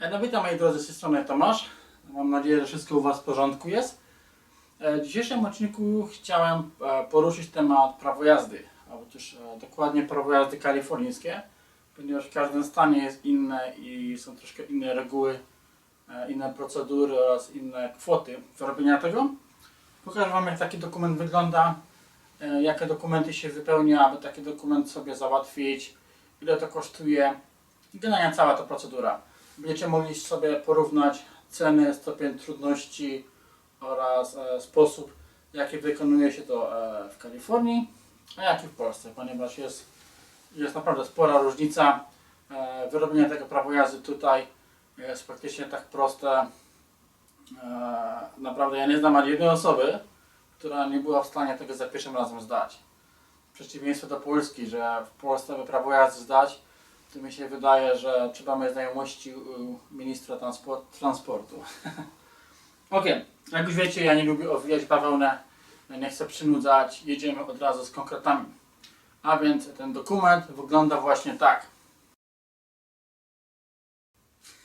E, No witam moi drodzy, z tej strony Tomasz. Mam nadzieję, że wszystko u Was w porządku jest. E, W dzisiejszym odcinku chciałem e, poruszyć temat prawo jazdy, a otóż dokładnie prawo jazdy kalifornijskie, ponieważ w każdym stanie jest inne i są troszkę inne reguły, inne procedury oraz inne kwoty wyrobienia tego. Pokażę Wam jak taki dokument wygląda, jakie dokumenty się wypełnia, aby taki dokument sobie załatwić, ile to kosztuje i generalnie cała ta procedura. Będziecie mogli sobie porównać ceny, stopień trudności oraz e, sposób, jaki wykonuje się to e, w Kalifornii, a jaki w Polsce, ponieważ jest, jest naprawdę spora różnica. E, wyrobienie tego prawa jazdy tutaj jest praktycznie tak proste. E, naprawdę ja nie znam ani jednej osoby, która nie była w stanie tego za pierwszym razem zdać. W przeciwieństwie do Polski, że w Polsce by prawo jazdy zdać, to mi się wydaje, że trzeba mieć znajomości ministra transport, transportu. ok, jak już wiecie, ja nie lubię owijać bawełnę, nie chcę przynudzać, jedziemy od razu z konkretami. A więc ten dokument wygląda właśnie tak.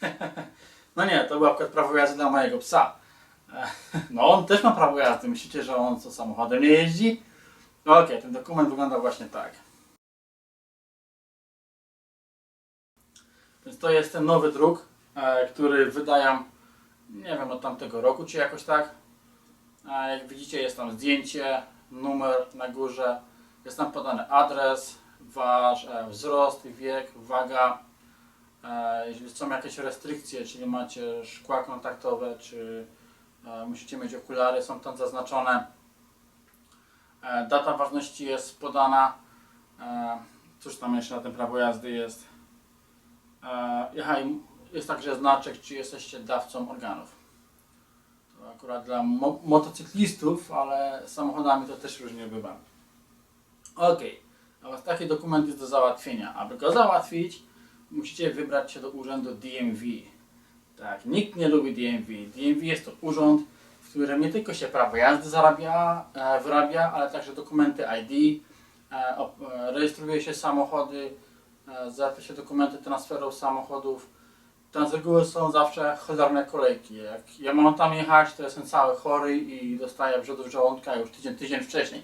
no nie, to był akurat prawo jazdy dla mojego psa. No on też ma prawo jazdy, myślicie, że on co samochodem nie jeździ? Ok, ten dokument wygląda właśnie tak. Więc to jest ten nowy druk, e, który wydają, nie wiem, od tamtego roku czy jakoś tak. E, jak widzicie jest tam zdjęcie, numer na górze, jest tam podany adres, wasz e, wzrost, wiek, waga. Jeśli są jakieś restrykcje, czyli macie szkła kontaktowe, czy musicie mieć okulary, są tam zaznaczone. Data ważności jest podana. Cóż tam jeszcze na tym prawo jazdy jest? Aha, i jest także znaczek, czy jesteście dawcą organów. To akurat dla mo motocyklistów, ale samochodami to też różnie bywa. Ok, a was taki dokument jest do załatwienia. Aby go załatwić, musicie wybrać się do urzędu DMV. Tak, nikt nie lubi DMV. DMV jest to urząd, w którym nie tylko się prawo jazdy zarabia, e, wyrabia, ale także dokumenty ID, e, e, rejestruje się samochody, e, załatwia się dokumenty transferów samochodów. Tam z reguły są zawsze cholerne kolejki. Jak ja mam tam jechać, to jestem cały chory i dostaję wrzodów żołądka już tydzień, tydzień wcześniej.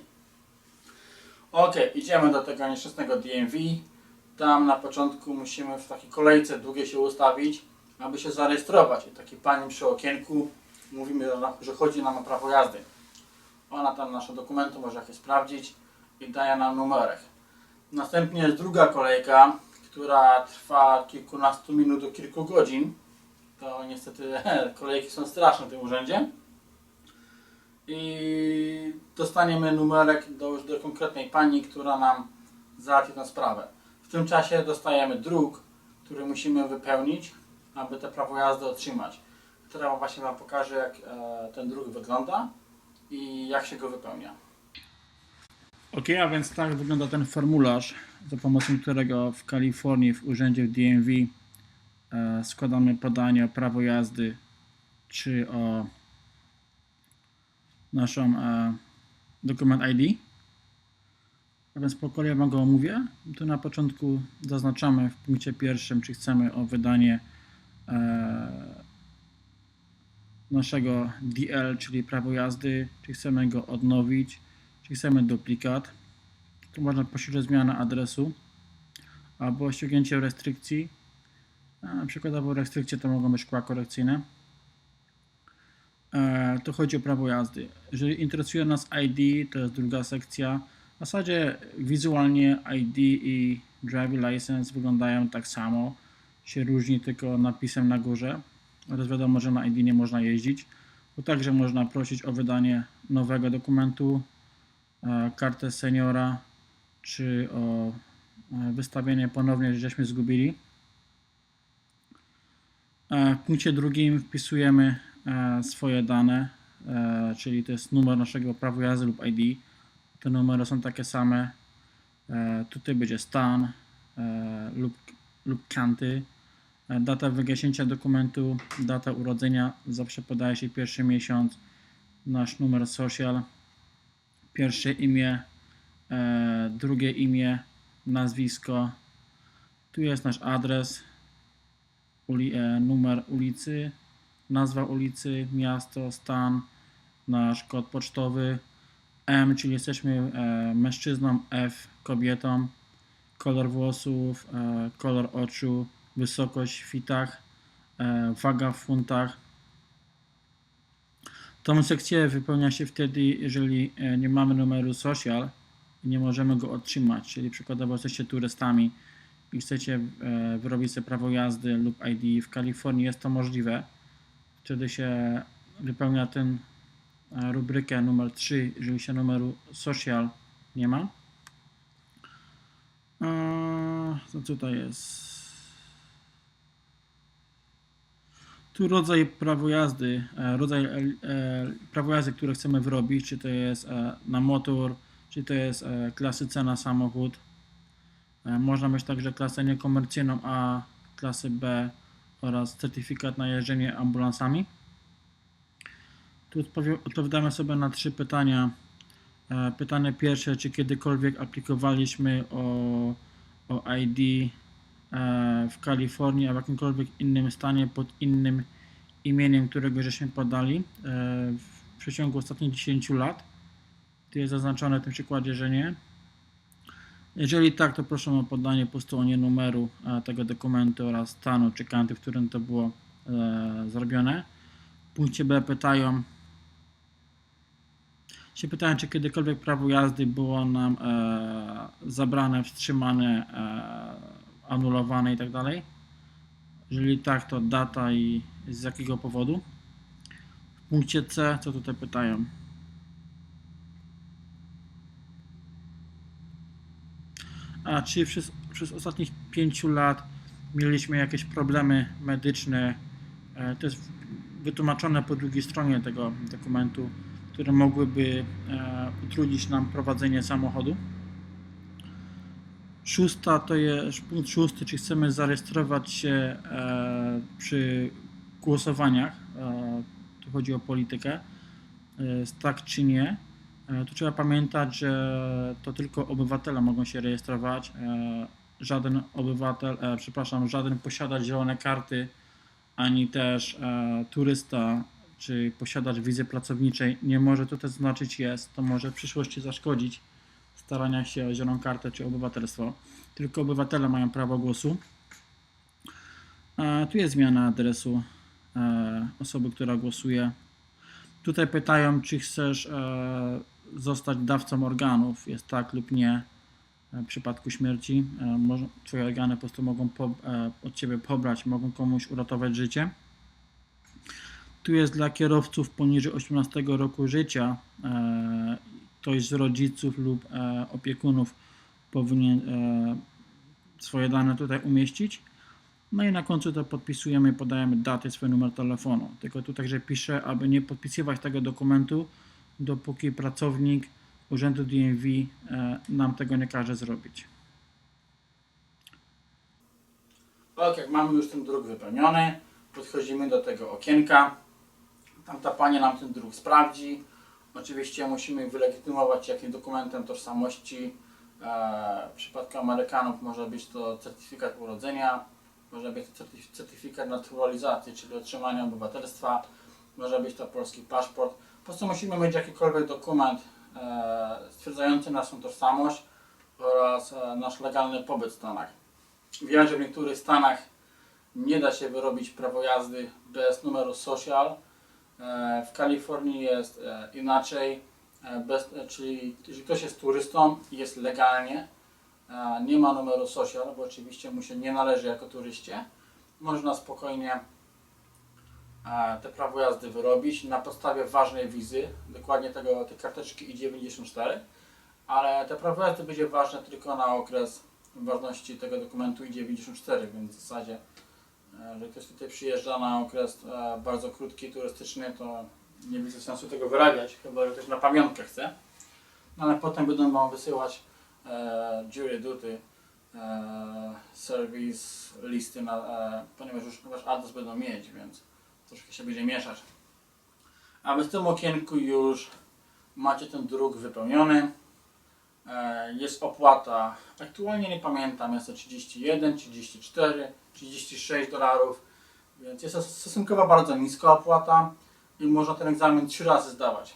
Ok, idziemy do tego nieszczęsnego DMV. Tam na początku musimy w takiej kolejce długiej się ustawić, aby się zarejestrować. I taki pani przy okienku mówimy, że chodzi nam o prawo jazdy. Ona tam nasze dokumenty może jakieś sprawdzić i daje nam numerek. Następnie jest druga kolejka, która trwa kilkunastu minut do kilku godzin. To niestety kolejki są straszne w tym urzędzie. I dostaniemy numerek do, do konkretnej pani, która nam załatwi tę sprawę. W tym czasie dostajemy druk, który musimy wypełnić, aby te prawo jazdy otrzymać. Teraz właśnie Wam pokażę, jak e, ten druk wygląda i jak się go wypełnia. Ok, a więc tak wygląda ten formularz, za pomocą którego w Kalifornii, w urzędzie DMV e, składamy podanie o prawo jazdy czy o naszą e, dokument ID. A więc po kolei Wam go omówię. Tu na początku zaznaczamy w punkcie pierwszym, czy chcemy o wydanie e, naszego DL, czyli prawo jazdy, czy chcemy go odnowić, czy chcemy duplikat. Tu można prosić o zmianę adresu albo ściągnięcie restrykcji. A, przykładowo restrykcje to mogą być szkła korekcyjne. E, to chodzi o prawo jazdy. Jeżeli interesuje nas ID, to jest druga sekcja. W zasadzie wizualnie ID i driving license wyglądają tak samo. Się różni tylko napisem na górze. Oraz wiadomo, że na ID nie można jeździć. Tu także można prosić o wydanie nowego dokumentu, kartę seniora, czy o e, wystawienie ponownie, że żeśmy zgubili. E, W punkcie drugim wpisujemy e, swoje dane, e, czyli to jest numer naszego prawa jazdy lub ID. Te numery są takie same. E, Tutaj będzie stan e, lub, lub kanty. E, Data wygaśnięcia dokumentu, data urodzenia, zawsze podaje się pierwszy miesiąc, nasz numer social, pierwsze imię, e, drugie imię, nazwisko. Tu jest nasz adres, uli, e, numer ulicy, nazwa ulicy, miasto, stan, nasz kod pocztowy, M, czyli jesteśmy e, mężczyzną, F, kobietą, kolor włosów, kolor oczu, wysokość w fitach, waga w funtach. Tą sekcję wypełnia się wtedy, jeżeli e, nie mamy numeru social i nie możemy go otrzymać, czyli przykładowo jesteście turystami i chcecie e, wyrobić sobie prawo jazdy lub ID. W Kalifornii jest to możliwe. Wtedy się wypełnia ten e, rubrykę numer 3, jeżeli się numeru social nie ma. Co tutaj jest? Tu rodzaj prawo jazdy, e, rodzaj e, e, prawo jazdy, które chcemy wyrobić, czy to jest na motor, czy to jest klasy C na samochód. Można mieć także klasę niekomercyjną, a klasę B oraz certyfikat na jeżdżenie ambulansami. Tu odpowiadamy sobie na trzy pytania. Pytanie pierwsze, czy kiedykolwiek aplikowaliśmy o, o ID w Kalifornii, a w jakimkolwiek innym stanie pod innym imieniem, którego żeśmy podali e, w przeciągu ostatnich 10 lat. Tu jest zaznaczone w tym przykładzie, że nie. Jeżeli tak, to proszę o podanie po stronie numeru e, tego dokumentu oraz stanu czy kanty, w którym to było e, zrobione. W punkcie B pytają, się pytają, czy kiedykolwiek prawo jazdy było nam e, zabrane, wstrzymane, e, anulowane i tak dalej. Jeżeli tak, to data i z jakiego powodu. W punkcie C, co tutaj pytają? A czy przez, przez ostatnich 5 lat mieliśmy jakieś problemy medyczne? E, To jest wytłumaczone po drugiej stronie tego dokumentu, które mogłyby e, utrudnić nam prowadzenie samochodu. Szósta to jest punkt szósty, czy chcemy zarejestrować się e, przy głosowaniach. E, tu chodzi o politykę. E, tak czy nie. Tu trzeba pamiętać, że to tylko obywatele mogą się rejestrować. Żaden obywatel, przepraszam, żaden posiadacz zielone karty, ani też turysta, czy posiadacz wizy pracowniczej nie może tutaj znaczyć jest. To może w przyszłości zaszkodzić starania się o zieloną kartę czy obywatelstwo. Tylko obywatele mają prawo głosu. E, tu jest zmiana adresu e, osoby, która głosuje. Tutaj pytają, czy chcesz e, zostać dawcą organów. Jest tak lub nie. W przypadku śmierci Twoje organy po prostu mogą od Ciebie pobrać, mogą komuś uratować życie. Tu jest dla kierowców poniżej 18 roku życia. Ktoś z rodziców lub e, opiekunów powinien e, swoje dane tutaj umieścić. No i na końcu to podpisujemy, podajemy datę, swój numer telefonu. Tylko tu także piszę, aby nie podpisywać tego dokumentu, dopóki pracownik urzędu DMV e, nam tego nie każe zrobić. Ok, jak mamy już ten druk wypełniony, podchodzimy do tego okienka. Tamta pani nam ten druk sprawdzi. Oczywiście musimy wylegitymować jakim dokumentem tożsamości. E, w przypadku Amerykanów może być to certyfikat urodzenia, może być to certyf- certyfikat naturalizacji, czyli otrzymania obywatelstwa, może być to polski paszport. Po prostu musimy mieć jakikolwiek dokument e, stwierdzający naszą tożsamość oraz e, nasz legalny pobyt w Stanach. Wiem, że w niektórych stanach nie da się wyrobić prawo jazdy bez numeru social. E, W Kalifornii jest e, inaczej, e, bez, czyli jeżeli ktoś jest turystą jest legalnie, nie ma numeru social, bo oczywiście mu się nie należy jako turyście, można spokojnie te prawo jazdy wyrobić na podstawie ważnej wizy, dokładnie tego, tej karteczki I-94, ale te prawo jazdy będzie ważne tylko na okres ważności tego dokumentu I-94, więc w zasadzie że ktoś tutaj przyjeżdża na okres e, bardzo krótki, turystyczny, to nie widzę sensu tego wyrabiać, chyba że ktoś na pamiątkę chce. No, ale potem będą wam wysyłać e, jury duty, e, service listy, na, e, ponieważ już wasz adres będą mieć, więc troszkę się będzie mieszać. A wy w tym okienku już macie ten druk wypełniony. E, jest opłata, aktualnie nie pamiętam, jest to 31, 34, 36 dolarów. Więc jest to stosunkowo bardzo niska opłata i można ten egzamin trzy razy zdawać.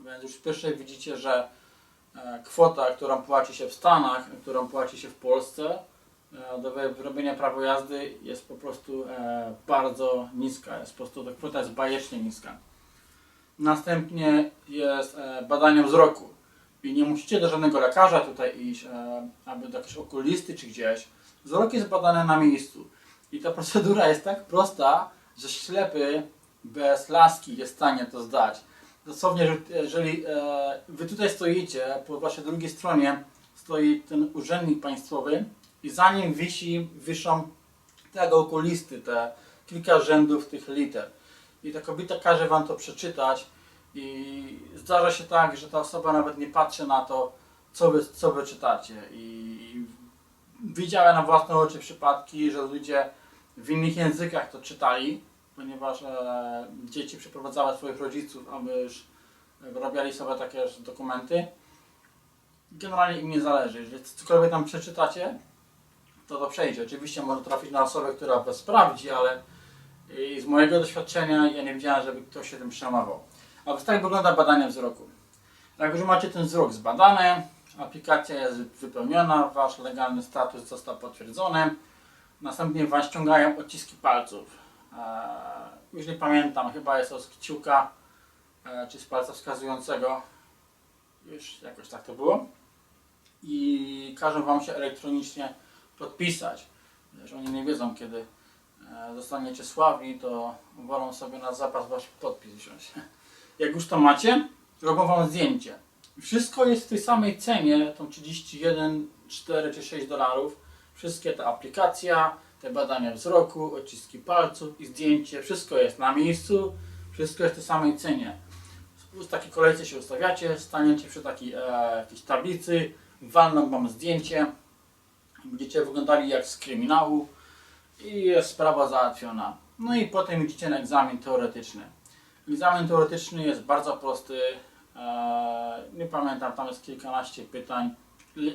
Więc już w pierwszej widzicie, że e, kwota, którą płaci się w Stanach, którą płaci się w Polsce e, do wy- wyrobienia prawa jazdy jest po prostu bardzo niska. Jest po prostu ta kwota jest bajecznie niska. Następnie jest badanie wzroku. I nie musicie do żadnego lekarza tutaj iść, e, aby do jakiegoś okulisty czy gdzieś. Wzrok jest badany na miejscu. I ta procedura jest tak prosta, że ślepy bez laski jest w stanie to zdać. Dosłownie, że- jeżeli e, wy tutaj stoicie, po waszej drugiej stronie stoi ten urzędnik państwowy i za nim wisi, wiszą tego okulisty, te kilka rzędów tych liter. I ta kobieta każe wam to przeczytać i zdarza się tak, że ta osoba nawet nie patrzy na to, co wy, co wy czytacie. I widziałem na własne oczy przypadki, że ludzie w innych językach to czytali, ponieważ e, dzieci przeprowadzały swoich rodziców, aby już wyrabiali sobie takie dokumenty. Generalnie im nie zależy. Jeżeli cokolwiek tam przeczytacie, to to przejdzie. Oczywiście może trafić na osobę, która was sprawdzi, ale z mojego doświadczenia ja nie widziałem, żeby ktoś się tym przejmował. A więc tak wygląda badanie wzroku. Jak już macie ten wzrok zbadany, aplikacja jest wypełniona, wasz legalny status został potwierdzony, następnie was ściągają odciski palców. Eee, już nie pamiętam, chyba jest z kciuka e, czy z palca wskazującego. Już jakoś tak to było. I każą wam się elektronicznie podpisać. Że oni nie wiedzą, kiedy e, zostaniecie sławni, to wolą sobie na zapas wasz podpis wziąć. Jak już to macie, robią wam zdjęcie. Wszystko jest w tej samej cenie, tą 31, 4 czy 6 dolarów. Wszystkie te aplikacja, te badania wzroku, odciski palców i zdjęcie, wszystko jest na miejscu, wszystko jest w tej samej cenie. W takiej kolejce się ustawiacie, staniecie przy takiej e, jakiejś tablicy, walną wam zdjęcie, będziecie wyglądali jak z kryminału i jest sprawa załatwiona. No i potem idziecie na egzamin teoretyczny. Egzamin teoretyczny jest bardzo prosty. Eee, nie pamiętam, tam jest kilkanaście pytań. Ile-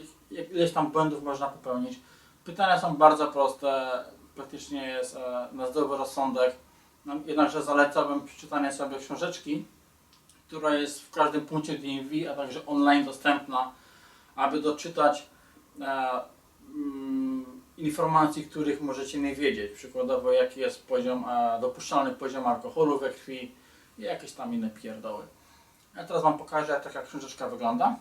Ileś tam błędów można popełnić. Pytania są bardzo proste. Praktycznie jest e, na zdrowy rozsądek. No, jednakże zalecałbym przeczytanie sobie książeczki, która jest w każdym punkcie DMV, a także online dostępna, aby doczytać e, mm, informacji, których możecie nie wiedzieć. Przykładowo, jaki jest poziom, dopuszczalny poziom alkoholu we krwi i jakieś tam inne pierdoły. Ja teraz Wam pokażę, jak taka książeczka wygląda.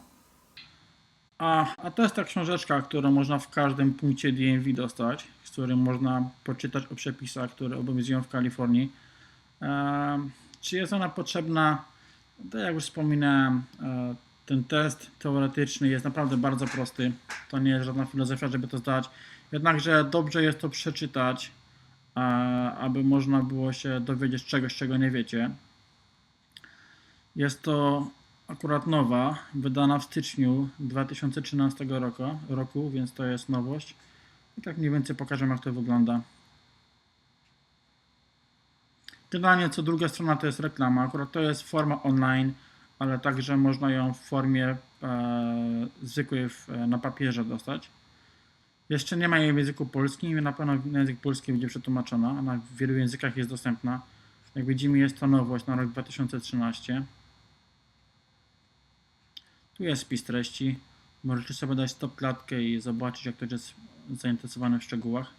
A, a to jest ta książeczka, którą można w każdym punkcie DMV dostać, z którym można poczytać o przepisach, które obowiązują w Kalifornii. Em, czy jest ona potrzebna? To jak już wspominałem, e, ten test teoretyczny jest naprawdę bardzo prosty. To nie jest żadna filozofia, żeby to zdać. Jednakże dobrze jest to przeczytać, e, aby można było się dowiedzieć czegoś, czego nie wiecie. Jest to akurat nowa, wydana w styczniu 2013 roku, roku, więc to jest nowość. I tak mniej więcej pokażę, jak to wygląda. Generalnie co druga strona to jest reklama. Akurat to jest forma online, ale także można ją w formie e, zwykłej w, e, na papierze dostać. Jeszcze nie ma jej w języku polskim, na pewno na język polski będzie przetłumaczona. Ona w wielu językach jest dostępna. Jak widzimy, jest to nowość na rok 2013. Tu jest spis treści. Możecie sobie dać stop klatkę i zobaczyć, jak ktoś jest zainteresowany w szczegółach.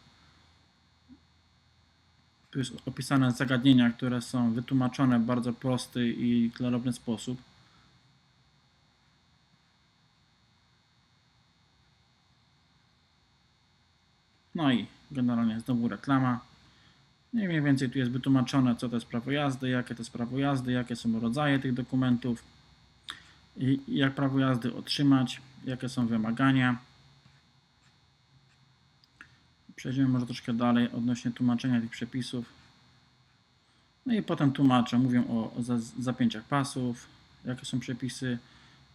Tu jest opisane zagadnienia, które są wytłumaczone w bardzo prosty i klarowny sposób. No i generalnie znowu reklama. I mniej więcej tu jest wytłumaczone, co to jest prawo jazdy, jakie to jest prawo jazdy, jakie są rodzaje tych dokumentów jak prawo jazdy otrzymać, jakie są wymagania. Przejdziemy może troszkę dalej odnośnie tłumaczenia tych przepisów. No i potem tłumaczę, mówią o za- zapięciach pasów, jakie są przepisy,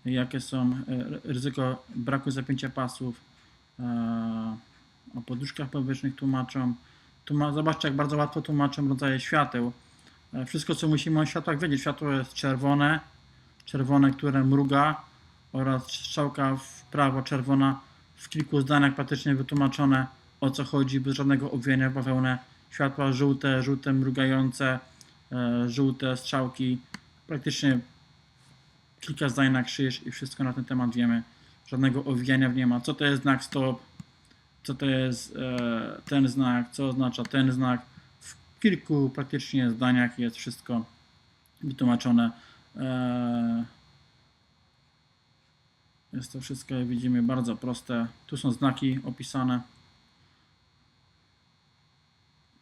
jakie są e, ryzyko braku zapięcia pasów, e, o poduszkach powietrznych tłumaczą. Tłuma- Zobaczcie, jak bardzo łatwo tłumaczą rodzaje świateł. E, Wszystko, co musimy o światłach wiedzieć. Światło jest czerwone, czerwone, które mruga oraz strzałka w prawo czerwona w kilku zdaniach praktycznie wytłumaczone o co chodzi bez żadnego obwienia bawełnę światła żółte, żółte mrugające, e, żółte strzałki. Praktycznie kilka zdań na krzyż i wszystko na ten temat wiemy. Żadnego owijania nie ma. Co to jest znak stop? Co to jest e, ten znak? Co oznacza ten znak? W kilku praktycznie zdaniach jest wszystko wytłumaczone. E, jest to wszystko, jak widzimy, bardzo proste. Tu są znaki opisane.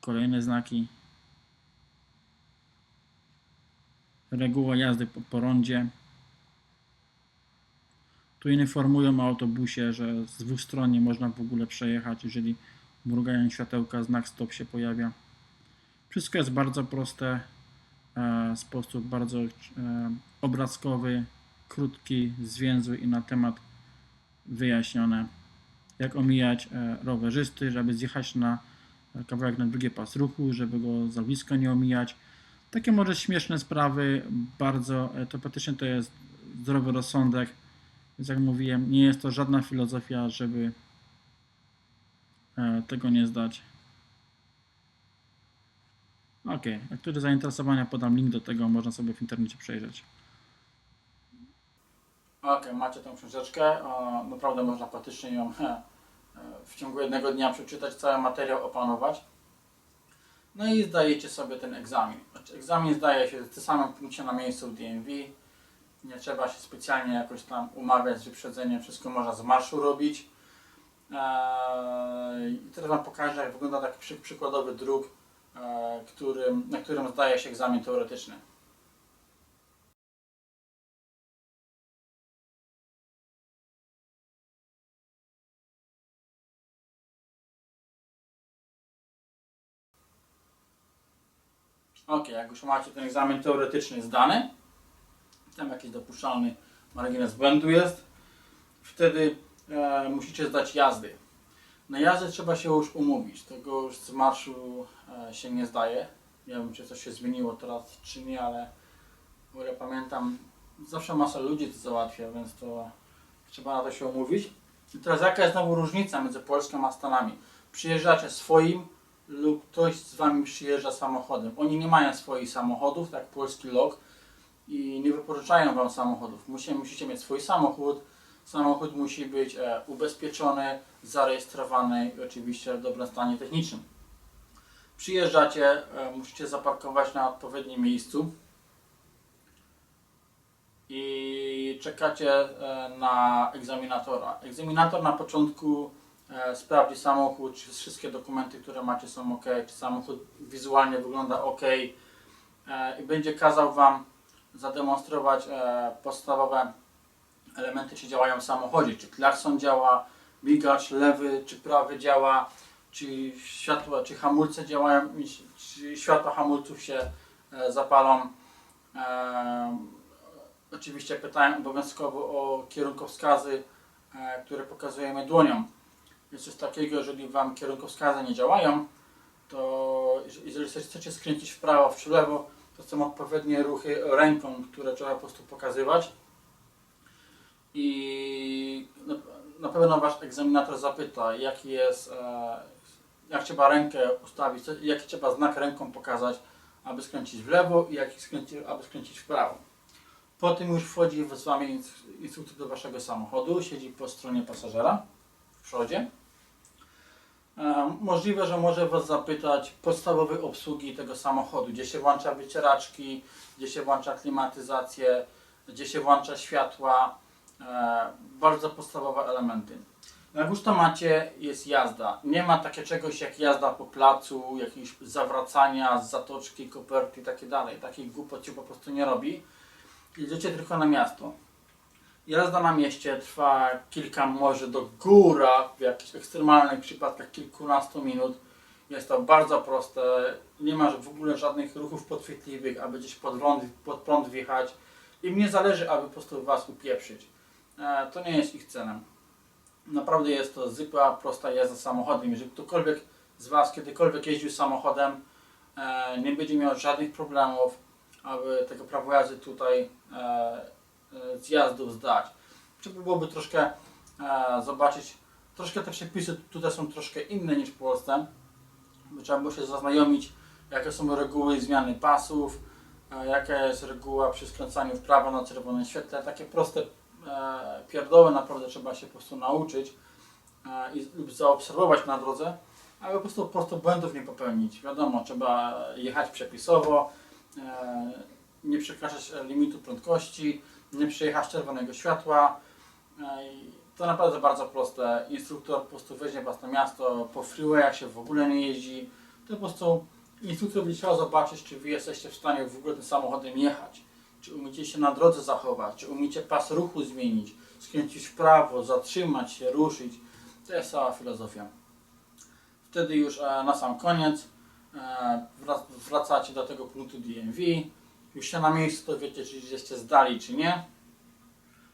Kolejne znaki. Reguła jazdy po, po rondzie. Tu informują o autobusie, że z dwóch stron nie można w ogóle przejechać, jeżeli mrugają światełka, znak stop się pojawia. Wszystko jest bardzo proste, sposób bardzo e, obrazkowy, krótki, zwięzły i na temat wyjaśnione. Jak omijać e, rowerzysty, żeby zjechać na e, kawałek na drugi pas ruchu, żeby go za blisko nie omijać. Takie może śmieszne sprawy, bardzo, e, to praktycznie to jest zdrowy rozsądek. Więc jak mówiłem, nie jest to żadna filozofia, żeby e, tego nie zdać. Ok, jak zainteresowania, podam link do tego, można sobie w internecie przejrzeć. Ok, macie tą książeczkę. Naprawdę można praktycznie ją e, e, w ciągu jednego dnia przeczytać, cały materiał opanować. No i zdajecie sobie ten egzamin. Znaczy, egzamin zdaje się w tym samym punkcie na miejscu w DMV. Nie trzeba się specjalnie jakoś tam umawiać z wyprzedzeniem. Wszystko można z marszu robić. Eee, I teraz Wam pokażę, jak wygląda taki przy, przykładowy druk, e, którym, na którym zdaje się egzamin teoretyczny. Ok, jak już macie ten egzamin teoretyczny zdany, tam jakiś dopuszczalny margines błędu jest, wtedy e, musicie zdać jazdy. Na jazdę trzeba się już umówić, tego już z marszu e, się nie zdaje. Nie wiem, czy coś się zmieniło teraz, czy nie, ale ile pamiętam, zawsze masa ludzi to załatwia, więc to trzeba na to się umówić. I teraz jaka jest znowu różnica między Polską a Stanami? Przyjeżdżacie swoim lub ktoś z Wami przyjeżdża samochodem. Oni nie mają swoich samochodów, tak polski lok, i nie wypożyczają Wam samochodów. Musicie, musicie mieć swój samochód. Samochód musi być e, ubezpieczony, zarejestrowany i oczywiście w dobrym stanie technicznym. Przyjeżdżacie, e, musicie zaparkować na odpowiednim miejscu i czekacie e, na egzaminatora. Egzaminator na początku sprawdzi samochód, czy wszystkie dokumenty, które macie są ok, czy samochód wizualnie wygląda ok i będzie kazał Wam zademonstrować podstawowe elementy, czy działają w samochodzie, czy klakson działa, migacz lewy czy prawy działa, czy światła, czy hamulce działają, czy światła hamulców się e, zapalą. E, oczywiście pytałem obowiązkowo o kierunkowskazy, e, które pokazujemy dłonią. Jest coś takiego, jeżeli Wam kierunkowskazy nie działają, to jeżeli chcecie skręcić w prawo, w lewo, to są odpowiednie ruchy ręką, które trzeba po prostu pokazywać. I na, pewno Wasz egzaminator zapyta, jaki jest, e, jak trzeba rękę ustawić, jaki trzeba znak ręką pokazać, aby skręcić w lewo i jaki skręcić, aby skręcić w prawo. Po tym już wchodzi z Wami ins- instruktor do Waszego samochodu, siedzi po stronie pasażera w przodzie. E, Możliwe, że może Was zapytać podstawowej obsługi tego samochodu, gdzie się włącza wycieraczki, gdzie się włącza klimatyzację, gdzie się włącza światła, bardzo podstawowe elementy. Jak już to macie, jest jazda. Nie ma takie czegoś jak jazda po placu, jakieś zawracania z zatoczki, koperty i takie dalej. Takich głupot się po prostu nie robi. Jedziecie tylko na miasto. Jazda na mieście trwa kilka, może do góra, w jakichś ekstremalnych przypadkach kilkunastu minut. Jest to bardzo proste, nie ma w ogóle żadnych ruchów podchwytliwych, aby gdzieś pod prąd, pod prąd wjechać. Im nie zależy, aby po prostu Was upieprzyć. E, to nie jest ich celem. Naprawdę jest to zwykła, prosta jazda samochodem. Jeżeli ktokolwiek z Was kiedykolwiek jeździł samochodem, e, nie będzie miał żadnych problemów, aby tego prawo jazdy tutaj e, zjazdów zdać. Trzeba byłoby troszkę zobaczyć, troszkę te przepisy tutaj są troszkę inne niż w Polsce. Trzeba było się zaznajomić, jakie są reguły zmiany pasów, jaka jest reguła przy skręcaniu w prawo na czerwonym świetle. Takie proste pierdoły naprawdę trzeba się po prostu nauczyć e, i, lub zaobserwować na drodze, aby po prostu, po prostu błędów nie popełnić. Wiadomo, trzeba jechać przepisowo, e, nie przekraczać e, limitu prędkości, nie przejechać czerwonego światła. E, To naprawdę bardzo proste. Instruktor po prostu weźmie Was na miasto, po freewayach się w ogóle nie jeździ. To po prostu instruktor będzie chciał zobaczyć, czy Wy jesteście w stanie w ogóle tym samochodem jechać. Czy umiecie się na drodze zachować, czy umiecie pas ruchu zmienić, skręcić w prawo, zatrzymać się, ruszyć. To jest cała filozofia. Wtedy już e, na sam koniec e, wrac- wracacie do tego punktu DMV. Już się na miejscu to wiecie, czy żeście zdali, czy nie.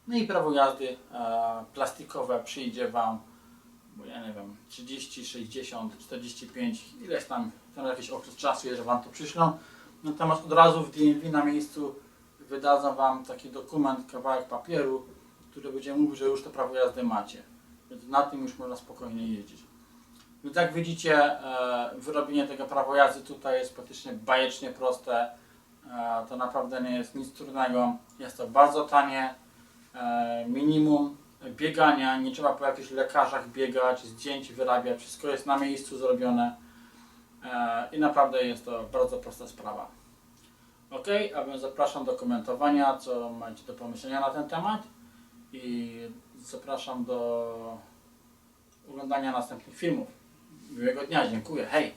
No i prawo jazdy e, plastikowe przyjdzie Wam, bo ja nie wiem, 30, 60, 45, ileś tam, tam jakiś okres czasu że Wam to przyślą. Natomiast od razu w DMV na miejscu wydadzą Wam taki dokument, kawałek papieru, który będzie mówił, że już to prawo jazdy macie. Więc na tym już można spokojnie jeździć. Więc jak widzicie, e, wyrobienie tego prawa jazdy tutaj jest praktycznie bajecznie proste. E, to naprawdę nie jest nic trudnego. Jest to bardzo tanie. E, minimum biegania, nie trzeba po jakichś lekarzach biegać, zdjęć wyrabiać, wszystko jest na miejscu zrobione. I naprawdę jest to bardzo prosta sprawa. Ok, a więc zapraszam do komentowania, co macie do pomyślenia na ten temat i zapraszam do oglądania następnych filmów. Miłego dnia, dziękuję, hej!